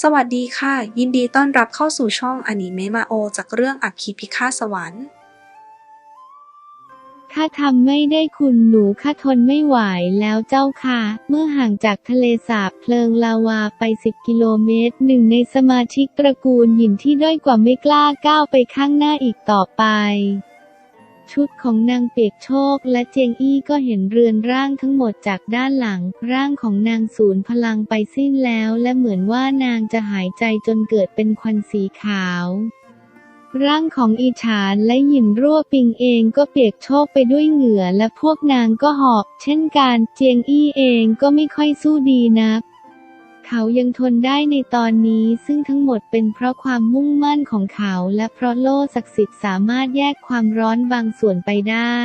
สวัสดีค่ะ ยินดีต้อนรับเข้าสู่ช่องอนิเมะมาโอ จากเรื่องอัคคีพิฆาตสวรรค์ข้าทำไม่ได้คุณหนูข้าทนไม่ไหวแล้วเจ้าค่ะ เมื่อห่างจากทะเลสาบเพลิงลาวาไปสิบกิโลเมตร หนึ่งในสมาชิกตระกูลหยินที่ด้อยกว่าไม่กล้าก้าวไปข้างหน้าอีกต่อไป ชุดของนางเปียกโชคและเจียงอี้ก็เห็นเรือนร่างทั้งหมดจากด้านหลัง ร่างของนางสูญพลังไปสิ้นแล้วและเหมือนว่านางจะหายใจจนเกิดเป็นควันสีขาวร่างของอีฉานและหยินรั่วปิงเองก็เปียกโชกไปด้วยเหงื่อและพวกนางก็หอบ เช่นกัน เจียงอี้เองก็ไม่ค่อยสู้ดีนัก เขายังทนได้ในตอนนี้ซึ่งทั้งหมดเป็นเพราะความมุ่งมั่นของเขาและเพราะโล่ศักดิ์สิทธิ์สามารถแยกความร้อนบางส่วนไปได้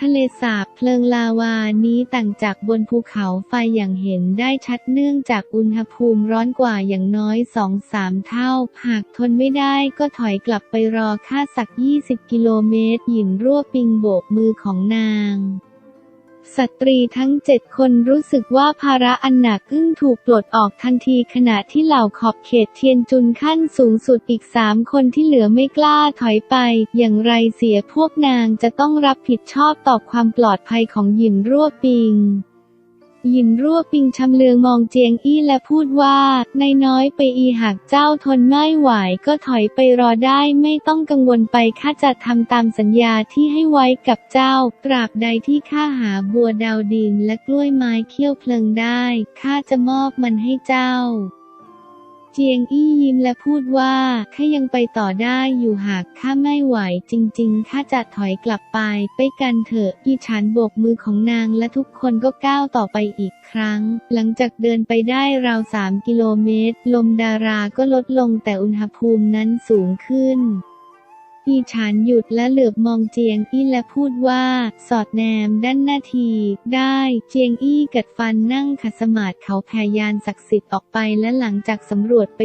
ทะเลสาบเพลิงลาวานี้ต่างจากบนภูเขาไฟอย่างเห็นได้ชัดเนื่องจากอุณหภูมิร้อนกว่าอย่างน้อยสองสามเท่า หากทนไม่ได้ก็ถอยกลับไปรอค่าสัก 20 กิโลเมตรหยินรั่วปิงโบกมือของนาง สตรีทั้งเจ็ดคนรู้สึกว่าภาระอันหนักอึ้งถูกปลดออกทันทีขณะที่เหล่าขอบเขตเทียนจุนขั้นสูงสุดอีกสามคนที่เหลือไม่กล้าถอยไป อย่างไรเสียพวกนางจะต้องรับผิดชอบต่อความปลอดภัยของหยินรั่วปิง หยินรั่วปิงชำเลืองมองเจียงอี้และพูดว่าในน้อยไปอีหากเจ้าทนไม่ไหวก็ถอยไปรอได้ไม่ต้องกังวลไปข้าจะทำตามสัญญาที่ให้ไว้กับเจ้า ตราบใดที่ข้าหาบัวดาวดินและกล้วยไม้เขี้ยวเพลิงได้ข้าจะมอบมันให้เจ้า เจียงอี้ยิ้มและพูดว่าข้ายังไปต่อได้อยู่หากข้าไม่ไหวจริงๆข้าจะถอยกลับไปไปกันเถอะอีฉันโบกมือของนางและทุกคนก็ก้าวต่อไปอีกครั้ง หลังจากเดินไปได้ราวสามกิโลเมตร ลมดาราก็ลดลงแต่อุณหภูมินั้นสูงขึ้น อีฉานหยุดและเหลือบมองเจียงอี้และพูดว่า สอดแนมด้านหน้าที ได้ เจียงอี้กัดฟันนั่งขัดสมาธิเขาแผ่ยานศักดิ์สิทธิ์ออกไปและหลังจากสำรวจไป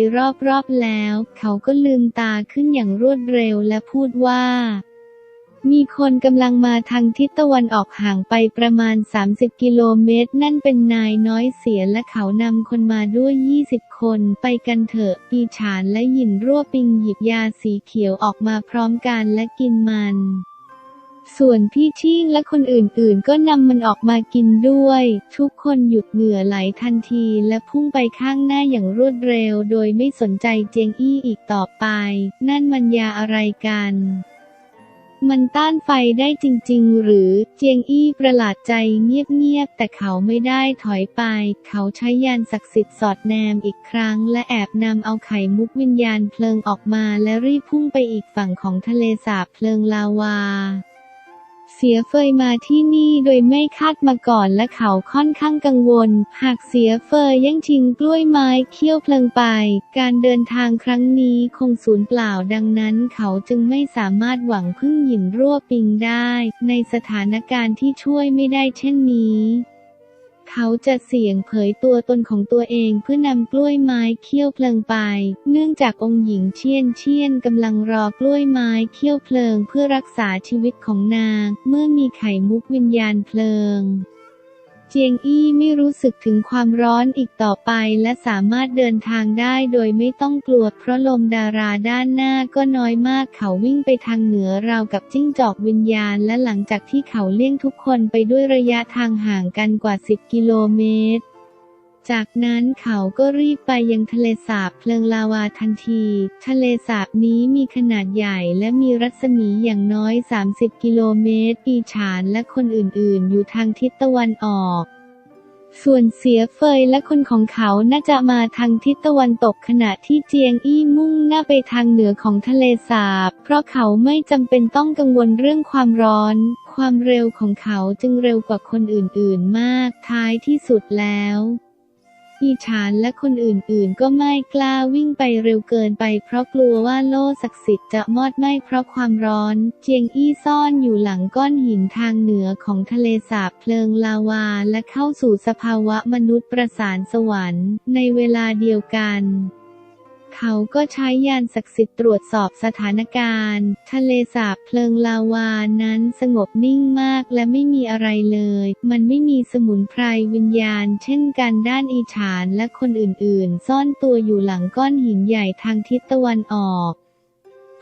รอบๆแล้ว เขาก็ลืมตาขึ้นอย่างรวดเร็วและพูดว่า มีคนกำลังมาทางทิศตะวันออกห่างไปประมาณ 30 กิโลเมตร นั่นเป็นนายน้อยเสียและเขานำคนมาด้วย 20 คนไปกันเถอะ ปีฉานและหยินรั่วปิงหยิบยาสีเขียวออกมาพร้อมกันและกินมันส่วนพี่ชิ่งและคนอื่นๆ ก็นำมันออกมากินด้วย ทุกคนหยุดเหงื่อไหลทันทีและพุ่งไปข้างหน้าอย่างรวดเร็ว โดยไม่สนใจเจียงอี้อีกต่อไป นั่นมันยาอะไรกัน มันต้านไฟได้จริง ๆ หรือเจียงอี้ประหลาดใจเงียบ ๆ แต่เขาไม่ได้ถอยไป เขาใช้ยานศักดิ์สิทธิ์สอดแนมอีกครั้ง และแอบนำเอาไข่มุกวิญญาณเพลิงออกมาและรีบพุ่งไปอีกฝั่งของทะเลสาบเพลิงลาวา เสียเฟยมาที่นี่โดยไม่คาดมาก่อนและเขาค่อนข้างกังวล หากเสียเฟยยังชิงกล้วยไม้เคี้ยวเพลิงไป การเดินทางครั้งนี้คงสูญเปล่าดังนั้นเขาจึงไม่สามารถหวังพึ่งหยินรั่วปิงได้ ในสถานการณ์ที่ช่วยไม่ได้เช่นนี้ เขาจะเสี่ยงเผยตัวตนของตัวเองเพื่อนำกล้วยไม้เคี่ยวเพลิงไป เนื่องจากองค์หญิงเชียนเชียนกำลังรอกล้วยไม้เคี่ยวเพลิงเพื่อรักษาชีวิตของนาง เมื่อมีไข่มุกวิญญาณเพลิง เจียงอี้ไม่รู้สึกถึงความร้อนอีกต่อไป และสามารถเดินทางได้โดยไม่ต้องกลัวเพราะลมดาราด้านหน้าก็น้อยมากเขาวิ่งไปทางเหนือราวกับจิ้งจอกวิญญาณ และหลังจากที่เขาเลี่ยงทุกคนไปด้วยระยะทางห่างกันกว่า 10 กิโลเมตร จากนั้นเขาก็รีบไปยังทะเลสาบเพลิงลาวาทันที ทะเลสาบนี้มีขนาดใหญ่และมีรัศมีอย่างน้อย 30 กิโลเมตรปีฉานและคนอื่นๆ อยู่ทางทิศตะวันออก ส่วนเสียเฟยและคนของเขาน่าจะมาทางทิศตะวันตกขณะที่เจียงอี้มุ่งหน้าไปทางเหนือของทะเลสาบ เพราะเขาไม่จำเป็นต้องกังวลเรื่องความร้อน ความเร็วของเขาจึงเร็วกว่าคนอื่นๆมาก ท้ายที่สุดแล้ว อีฉานและคนอื่นๆ ก็ไม่กล้าวิ่งไปเร็วเกินไป เพราะกลัวว่าโล่ศักดิ์สิทธิ์จะมอดไหม้เพราะความร้อน เจียงอี้ซ่อนอยู่หลังก้อนหินทางเหนือของทะเลสาบเพลิงลาวาและเข้าสู่สภาวะมนุษย์ประสานสวรรค์ ในเวลาเดียวกัน เขาก็ใช้ยานศักดิ์สิทธิ์ตรวจสอบสถานการณ์ ทะเลสาบเพลิงลาวานั้นสงบนิ่งมากและไม่มีอะไรเลย มันไม่มีสมุนไพรวิญญาณ เช่นกันด้านอีฉานและคนอื่นๆ ซ่อนตัวอยู่หลังก้อนหินใหญ่ทางทิศตะวันออก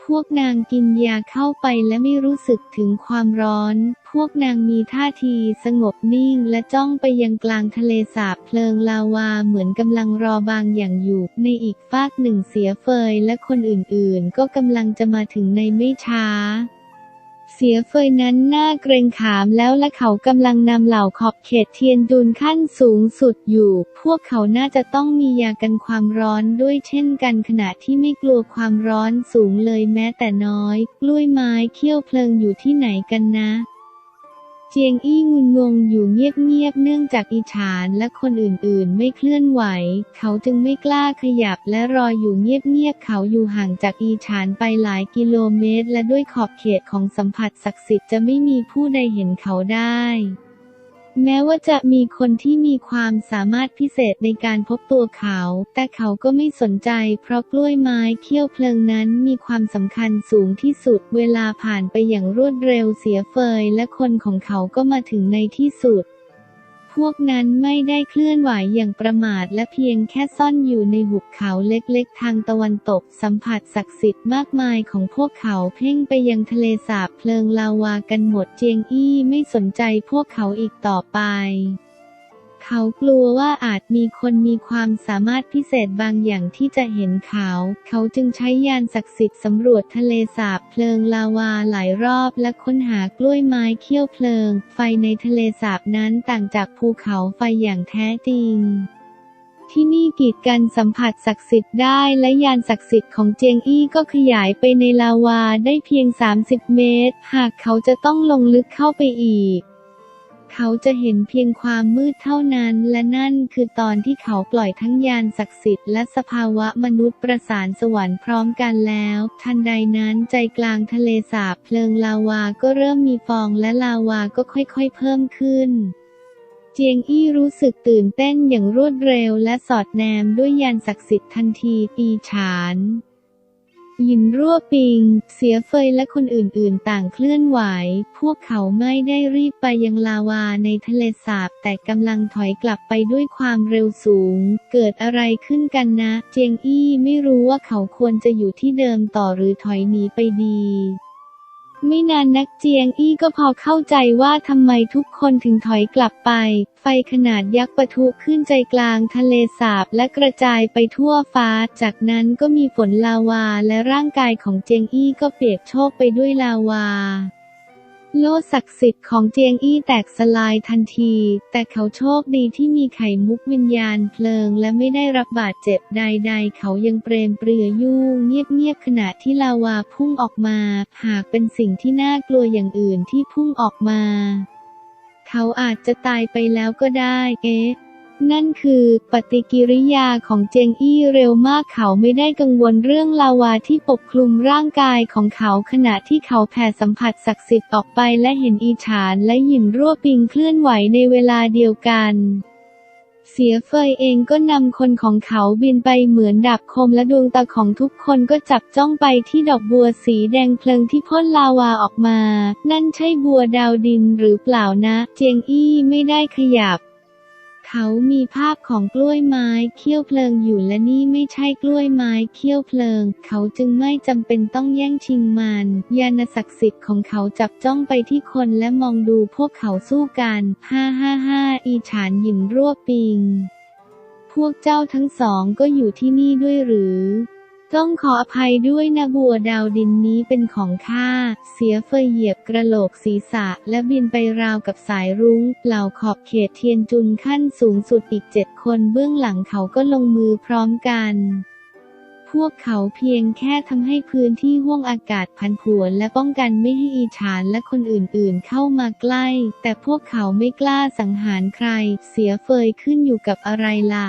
พวกนางกินยาเข้าไปและไม่รู้สึกถึงความร้อน วกนางมีท่าทีสงบนิ่งและจ้องไปยังกลางทะเลสาบเพลิงลาวาเหมือนกำลังรอบางอย่างอยู่ ในอีกฟากหนึ่งเสียเฟยและคนอื่นๆ ก็กำลังจะมาถึงในไม่ช้าเสียเฟยนั้นหน้าเกรงขามแล้วและเขากำลังนำเหล่าขอบเขตเทียนดูนขั้นสูงสุดอยู่ พวกเขาน่าจะต้องมียากันความร้อนด้วยเช่นกันขณะที่ไม่กลัวความร้อนสูงเลยแม้แต่น้อย กล้วยไม้เขี้ยวเพลิงอยู่ที่ไหนกันนะ จียงอี้งุนงงอยู่เงียบๆเนื่องจากอิฉานและคนอื่นๆ ไม่เคลื่อนไหว เขาจึงไม่กล้าขยับและรออยู่เงียบๆเขาอยู่ห่างจากอีฉานไปหลายกิโลเมตร และด้วยขอบเขตของสัมผัสศักดิ์สิทธิ์จะไม่มีผู้ใดเห็นเขาได้ แม้ว่าจะมีคนที่มีความสามารถพิเศษในการพบตัวเขา แต่เขาก็ไม่สนใจ เพราะกล้วยไม้เขี้ยวเพลิงนั้นมีความสำคัญสูงที่สุด เวลาผ่านไปอย่างรวดเร็วเสียเฟยและคนของเขาก็มาถึงในที่สุด พวกนั้นไม่ได้เคลื่อนไหวอย่างประมาทและเพียงแค่ซ่อนอยู่ในหุบเขาเล็กๆ ทางตะวันตก สัมผัสศักดิ์สิทธิ์มากมายของพวกเขาเพ่งไปยังทะเลสาบเพลิงลาวากันหมดเจียงอี้ไม่สนใจพวกเขาอีกต่อไป เขากลัวว่าอาจมีคนมีความสามารถพิเศษบางอย่างที่จะเห็นเขา เขาจึงใช้ยานศักดิ์สิทธิ์สำรวจทะเลสาบเพลิงลาวาหลายรอบและค้นหากล้วยไม้เขี้ยวเพลิง ไฟในทะเลสาบนั้นต่างจากภูเขาไฟอย่างแท้จริงที่นี่กีดกันสัมผัสศักดิ์สิทธิ์ได้และยานศักดิ์สิทธิ์ของเจียงอี้ก็ขยายไปในลาวาได้เพียง 30 เมตร หากเขาจะต้องลงลึกเข้าไปอีก เขาจะเห็นเพียงความมืดเท่านั้น และนั่นคือตอนที่เขาปล่อยทั้งยานศักดิ์สิทธิ์และสภาวะมนุษย์ประสานสวรรค์พร้อมกันแล้ว ทันใดนั้นใจกลางทะเลสาบเพลิงลาวาก็เริ่มมีฟองและลาวาก็ค่อยๆเพิ่มขึ้นเจียงอี้รู้สึกตื่นเต้นอย่างรวดเร็วและสอดแนมด้วยยานศักดิ์สิทธิ์ทันทีปีฉาน ยินรั่วปิง เสียเฟยและคนอื่นๆต่างเคลื่อนไหว พวกเขาไม่ได้รีบไปยังลาวาในทะเลสาบ แต่กำลังถอยกลับไปด้วยความเร็วสูง เกิดอะไรขึ้นกันนะ เจียงอี้ไม่รู้ว่าเขาควรจะอยู่ที่เดิมต่อหรือถอยหนีไปดี ไม่นานนักเจียงอี้ก็พอเข้าใจว่าทำไมทุกคนถึงถอยกลับไป ไฟขนาดยักษ์ปะทุขึ้นใจกลางทะเลสาบและกระจายไปทั่วฟ้า จากนั้นก็มีฝนลาวาและร่างกายของเจียงอี้ก็เปียกโชกไปด้วยลาวา โล่ศักดิ์สิทธิ์ของเจียงอี้แตกสลายทันที แต่เขาโชคดีที่มีไข่มุกวิญญาณเพลิง และไม่ได้รับบาดเจ็บใด ๆ เขายังเปรมเปรือยุ่งเงียบๆขณะที่ลาวาพุ่งออกมา หากเป็นสิ่งที่น่ากลัวอย่างอื่นที่พุ่งออกมา เขาอาจจะตายไปแล้วก็ได้ เอ๊ะ นั่นคือปฏิกิริยาของเจงอี้เร็วมากเขาไม่ได้กังวลเรื่องลาวาที่ปกคลุมร่างกายของเขาขณะที่เขาแผ่สัมผัสศักดิ์สิทธิ์ออกไปและเห็นอีฉานและหยินรั่วปิงเคลื่อนไหวในเวลาเดียวกันเสียเฟยเองก็นำคนของเขาบินไปเหมือนดาบคมและดวงตาของทุกคนก็จับจ้องไปที่ดอกบัวสีแดงเพลิงที่พ่นลาวาออกมา นั่นใช่บัวดาวดินหรือเปล่านะ เจียงอี้ไม่ได้ขยับ เขามีภาพของกล้วยไม้เคี้ยวเพลิงอยู่และนี่ไม่ใช่กล้วยไม้เคี้ยวเพลิง เขาจึงไม่จำเป็นต้องแย่งชิงมัน ยานศักดิ์สิทธิ์ของเขาจับจ้องไปที่คนและมองดูพวกเขาสู้กัน ฮ่าฮ่าฮ่าอีฉานหยินรั่วปิง พวกเจ้าทั้งสองก็อยู่ที่นี่ด้วยหรือ ต้องขออภัยด้วยนะบัวดาวดินนี้เป็นของข้า เสียเฟยเหยียบกระโหลกศีรษะ และบินไปราวกับสายรุง้ง เหล่าขอบเขตเทียนจุนขั้นสูงสุดอีกเจ็ดคนเบื้องหลังเขาก็ลงมือพร้อมกัน พวกเขาเพียงแค่ทำให้พื้นที่ห้วงอากาศพันผวนและป้องกันไม่ให้อีฉานและคนอื่นๆเข้ามาใกล้ แต่พวกเขาไม่กล้าสังหารใคร เสียเฟยขึ้นอยู่กับอะไรล่ะ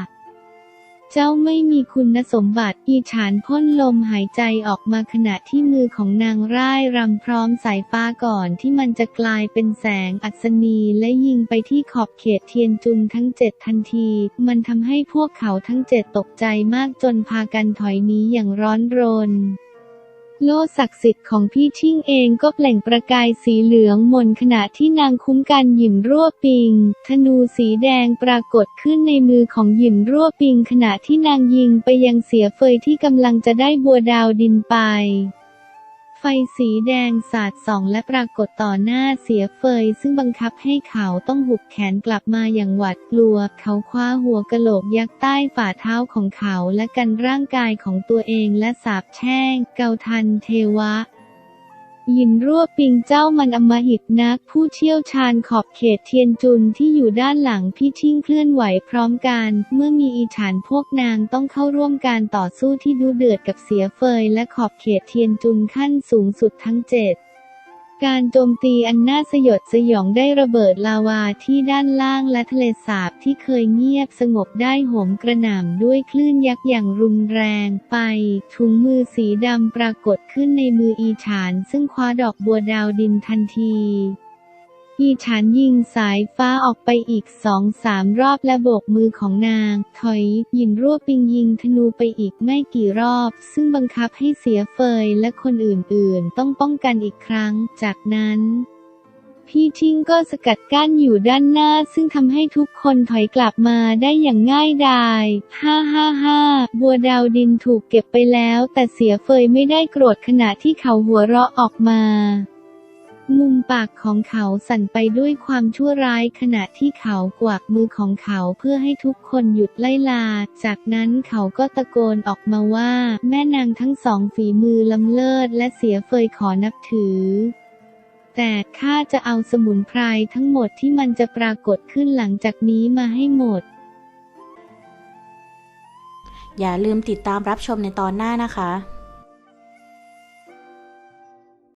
เจ้าไม่มีคุณสมบัติ อีฉานพ่นลมหายใจออกมาขณะที่มือของนางร่ายรำพร้อมสายฟ้าก่อนที่มันจะกลายเป็นแสงอัศนีและยิงไปที่ขอบเขตเทียนจุนทั้งเจ็ดทันที มันทำให้พวกเขาทั้งเจ็ดตกใจมากจนพากันถอยหนีอย่างร้อนรน โล่ศักดิ์สิทธิ์ของพี่ชิ่งเองก็เปล่งประกายสีเหลืองมนขณะที่นางคุ้มกันหยินรั่วปิง ธนูสีแดงปรากฏขึ้นในมือของหยินรั่วปิง ขณะที่นางยิงไปยังเสียเฟยที่กำลังจะได้บัวดาวดินไป สีแดงสาดส่องและปรากฏต่อหน้าเสียเฟย ซึ่งบังคับให้เขาต้องหุบแขนกลับมาอย่างหวาดกลัว เขาคว้าหัวกะโหลกยักษ์ใต้ฝ่าเท้าของเขาและกันร่างกายของตัวเองและสาบแช่ง เกาทันเทวะ ยินรั่วปิงเจ้ามันอมหิตนัก ผู้เชี่ยวชาญขอบเขตเทียนจุนที่อยู่ด้านหลังพี่ชิ่งเคลื่อนไหวพร้อมกัน เมื่อมีอีฉานพวกนางต้องเข้าร่วมการต่อสู้ที่ดูเดือดกับเสียเฟยและขอบเขตเทียนจุนขั้นสูงสุดทั้งเจ็ด การโจมตีอันน่าสยดสยองได้ระเบิดลาวาที่ด้านล่างและทะเลสาบที่เคยเงียบสงบได้โหมกระหน่ำด้วยคลื่นยักษ์อย่างรุนแรงไปถุงมือสีดำปรากฏขึ้นในมืออีฉาน ซึ่งคว้าดอกบัวดาวดินทันที อีฉานยิงสายฟ้าออกไปอีกสองสามรอบและโบกมือของนาง ถอยยินรั่วปิงยิงธนูไปอีกไม่กี่รอบ ซึ่งบังคับให้เสียเฟยและคนอื่นๆ ต้องป้องกันอีกครั้ง จากนั้นพี่ชิงก็สกัดกั้นอยู่ด้านหน้า ซึ่งทำให้ทุกคนถอยกลับมาได้อย่างง่ายดาย ฮ่าฮ่าฮ่าบัวดาวดินถูกเก็บไปแล้ว แต่เสียเฟยไม่ได้โกรธขณะที่เขาหัวเราะออกมา มุมปากของเขาสั่นไปด้วยความชั่วร้ายขณะที่เขากวักมือของเขาเพื่อให้ทุกคนหยุดไล่ลา จากนั้นเขาก็ตะโกนออกมาว่า แม่นางทั้งสองฝีมือล้ำเลิศและเสียเฟยขอนับถือแต่ข้าจะเอาสมุนไพรทั้งหมดที่มันจะปรากฏขึ้นหลังจากนี้มาให้หมด อย่าลืมติดตามรับชมในตอนหน้านะคะ